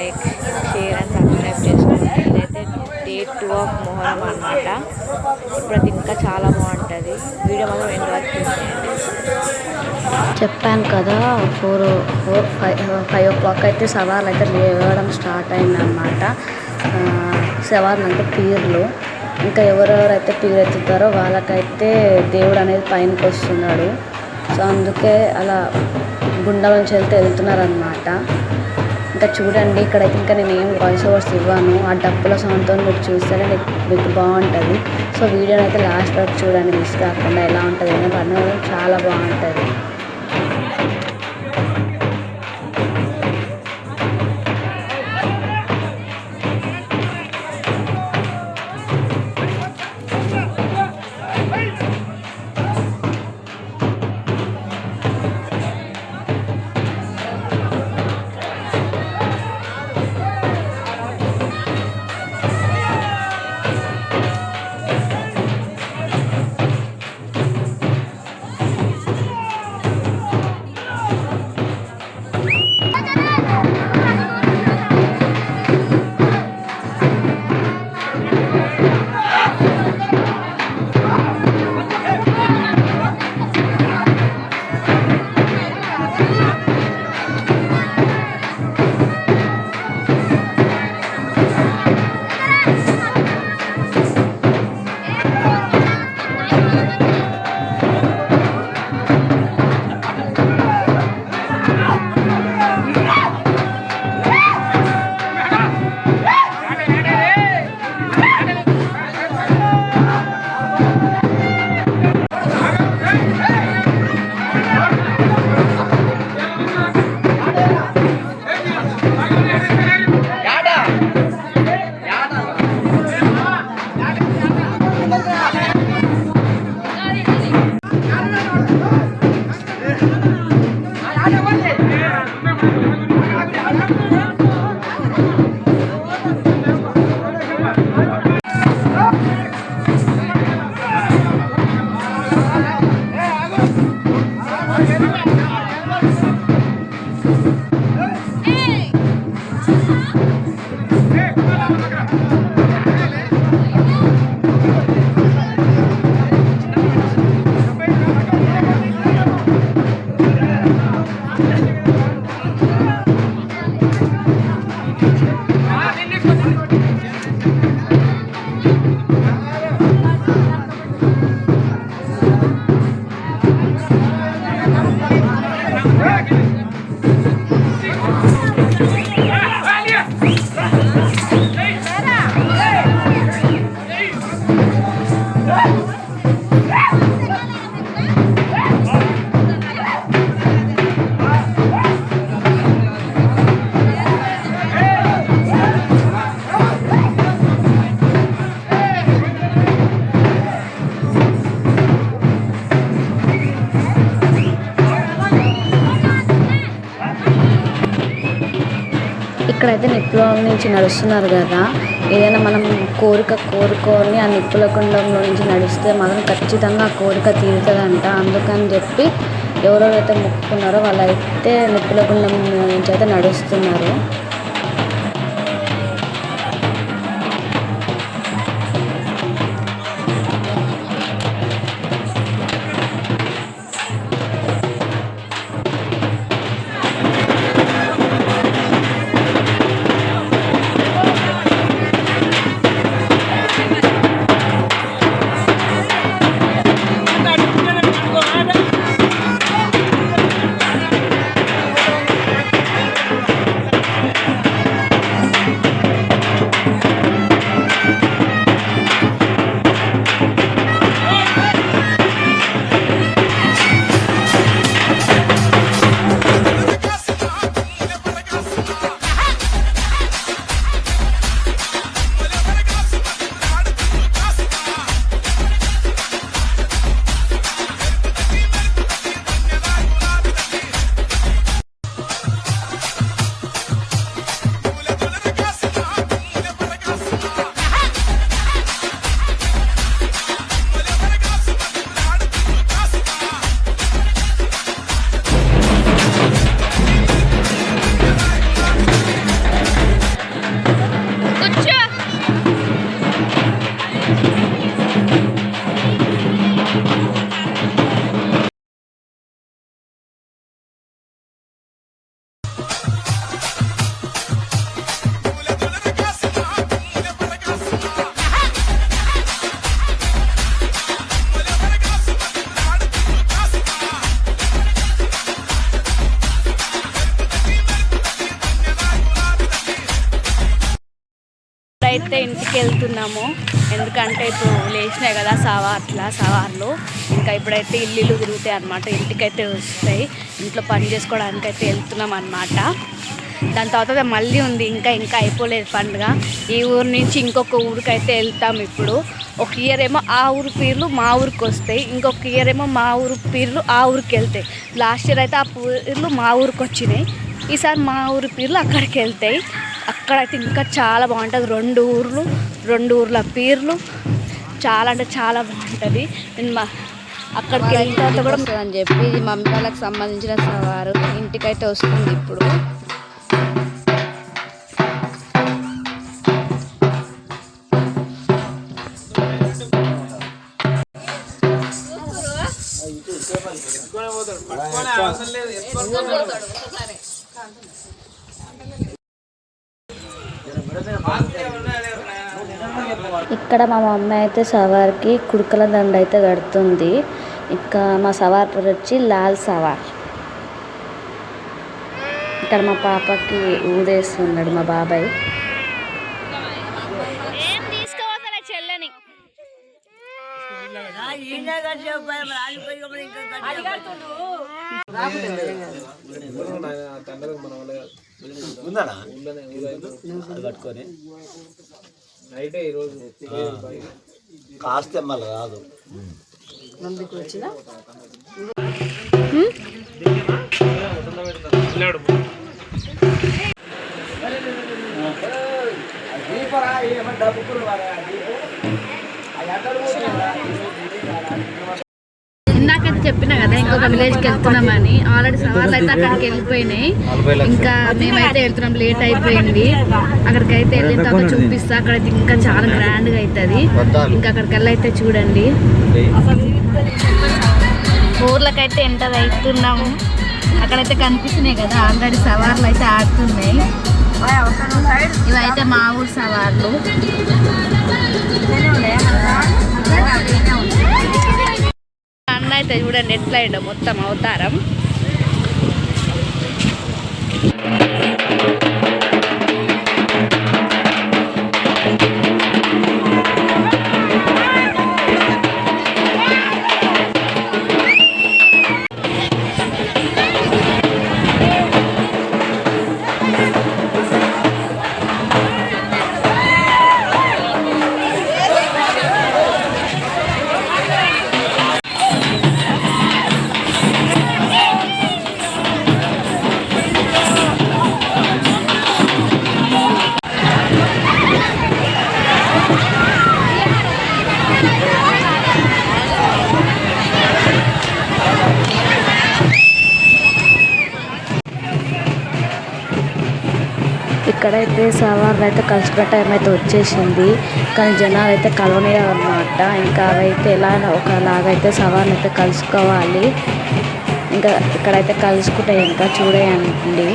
Like share and subscribe చేసుకోండి ఇదైతే day two of Muharram అనమాట ఇప్పుడు ఇంకా చాలా బాగుంటుంది. వీడియో మాత్రం ఎండ్ వరకు చూసేయండి. చెప్పాను కదా four four five five o'clock అయితే సవార్లు అయితే లేవడం స్టార్ట్ అయిందనమాట సవాల్ అంటే పీర్లు. ఇంకా ఎవరెవరైతే పీర్ ఎత్తుతారో వాళ్ళకైతే దేవుడు అనేది పైనకి వస్తున్నాడు. సో అందుకే అలా గుండె నుంచి వెళ్తే వెళ్తున్నారనమాట ఇంకా చూడండి ఇక్కడైతే ఇంకా నేను ఏం వాయిస్ ఓవర్స్ ఇవ్వను. ఆ డబ్బుల సౌండ్తో మీరు చూస్తేనే మీకు బాగుంటుంది. సో వీడియోని అయితే లాస్ట్ వరకు చూడండి మిస్ కాకుండా ఎలా ఉంటుంది అనేది. అన్నది చాలా బాగుంటుంది. ఇక్కడైతే నిప్పుల నుంచి నడుస్తున్నారు కదా. ఏదైనా మనం కోరిక కోరుకొని ఆ నిప్పుల కుండంలో నుంచి నడిస్తే మనం ఖచ్చితంగా ఆ కోరిక తీరుతుందంట. అందుకని చెప్పి ఎవరెవరైతే మొక్కుకున్నారో వాళ్ళైతే నిప్పుల కుండం నుంచి అయితే నడుస్తున్నారు. అయితే ఇంటికి వెళ్తున్నాము. ఎందుకంటే ఇప్పుడు లేచినాయి కదా సవా అట్లా సవార్లు. ఇంకా ఇప్పుడైతే ఇల్లు తిరుగుతాయి అనమాట ఇంటికైతే వస్తాయి. ఇంట్లో పని చేసుకోవడానికి అయితే వెళ్తున్నాం అనమాట దాని తర్వాత మళ్ళీ ఉంది. ఇంకా ఇంకా అయిపోలేదు పండుగ. ఈ ఊరు నుంచి ఇంకొక ఊరికైతే వెళ్తాం ఇప్పుడు. ఒక ఇయర్ ఏమో ఆ ఊరు పీర్లు మా ఊరికి వస్తాయి. ఇంకొక ఇయర్ ఏమో మా ఊరు పీర్లు ఆ ఊరికి వెళ్తాయి. లాస్ట్ ఇయర్ అయితే ఆ పీర్లు మా ఊరికి వచ్చినాయి. ఈసారి మా ఊరి పీర్లు అక్కడికి వెళ్తాయి. అక్కడైతే ఇంకా చాలా బాగుంటుంది. రెండు ఊర్లు రెండు ఊర్ల పీర్లు. చాలా అంటే చాలా బాగుంటుంది. నేను మా అక్కడికి వెళ్ళిన కూడా అని చెప్పి ఇది మమ్మీ వాళ్ళకి సంబంధించిన సవారు. ఇంటికైతే వస్తుంది ఇప్పుడు. ఇక్కడ మా మమ్మీ అయితే సవార్కి కుడుకల దండ అయితే కడుతుంది. ఇంకా మా సవార్ పేరు వచ్చి లాల్ సవార్. ఇక్కడ మా పాపకి ఊదేస్తున్నాడు మా బాబాయ్. ఏం తీసుకోవసలే చెల్లని ఉందనా అది పట్టుకొని కాస్తే మళ్ళీ రాదు ఇందాకైతే ఇంకొక విలేజ్కి వెళ్తున్నామని. ఆల్రెడీ సవాళ్ళు అయితే అక్కడికి వెళ్ళిపోయినాయి. ఇంకా మేమైతే వెళ్తున్నాం. లేట్ అయిపోయింది. అక్కడికి అయితే వెళ్ళిన తర్వాత చూపిస్తా. అక్కడైతే ఇంకా చాలా గ్రాండ్గా అవుతుంది ఇంకా అక్కడికి వెళ్ళి అయితే చూడండి ఊర్లకైతే ఎంటర్ అవుతున్నాము అక్కడైతే కనిపిస్తున్నాయి కదా. ఆల్రెడీ సవార్లు అయితే ఆడుతున్నాయి ఇవైతే మా ఊరు సవార్లు. అయితే చూడండి ఎట్లా మొత్తం అవతారం. ఇక్కడైతే సవాళ్ళు అయితే కలుసుకునే టైం అయితే వచ్చేసింది. కానీ జనాలు అయితే కలవనియరు అనమాట ఇంకా అవైతే ఎలా ఒకలాగైతే సవాళ్ళు అయితే కలుసుకోవాలి. ఇంకా ఇక్కడైతే కలుసుకుంటాయి ఇంకా చూడండి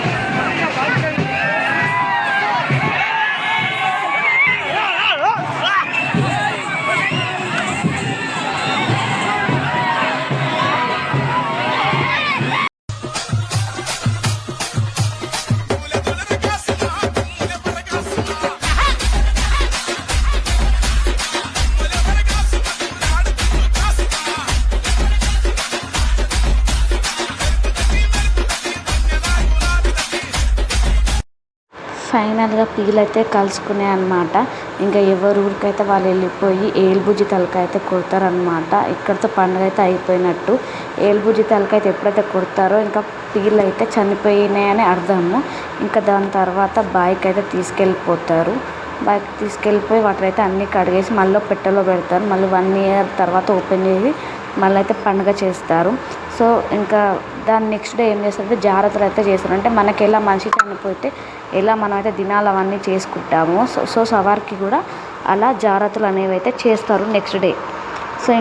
ఫైనల్గా పీల్ అయితే కలుసుకునే అనమాట ఇంకా ఎవరి ఊరికైతే వాళ్ళు వెళ్ళిపోయి ఏలుబుజ్జి తలక అయితే కొడతారనమాట ఇక్కడితో పండుగ అయితే అయిపోయినట్టు. ఏలుబుజ్జి తలక అయితే ఎప్పుడైతే కొడతారో ఇంకా పీల్ అయితే చనిపోయినాయని అర్థము. ఇంకా దాని తర్వాత బైక్ అయితే తీసుకెళ్ళిపోతారు. బైక్ తీసుకెళ్ళిపోయి వాటర్ అయితే అన్నీ కడిగేసి మళ్ళీ పెట్టెలో పెడతారు. మళ్ళీ వన్ ఇయర్ తర్వాత ఓపెన్ చేసి మళ్ళీ అయితే పండుగ చేస్తారు. సో ఇంకా దాని నెక్స్ట్ డే ఏం చేస్తారంటే జాగ్రత్తలు అయితే చేస్తారు. అంటే మనకి ఎలా మనిషి చనిపోతే ఎలా మనం అయితే దినాలు అవన్నీ చేసుకుంటామో సో సో సవార్కి కూడా అలా జాగ్రత్తలు అనేవి అయితే చేస్తారు నెక్స్ట్ డే సో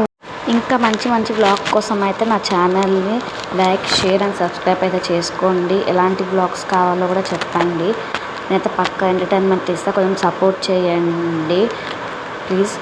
ఇంకా మంచి మంచి బ్లాగ్ కోసం అయితే నా ఛానల్ని లైక్ షేర్ అండ్ సబ్స్క్రైబ్ అయితే చేసుకోండి. ఎలాంటి బ్లాగ్స్ కావాలో కూడా చెప్పండి. నేనైతే పక్క ఎంటర్టైన్మెంట్ ఇస్తా. కొంచెం సపోర్ట్ చేయండి. ప్లీజ్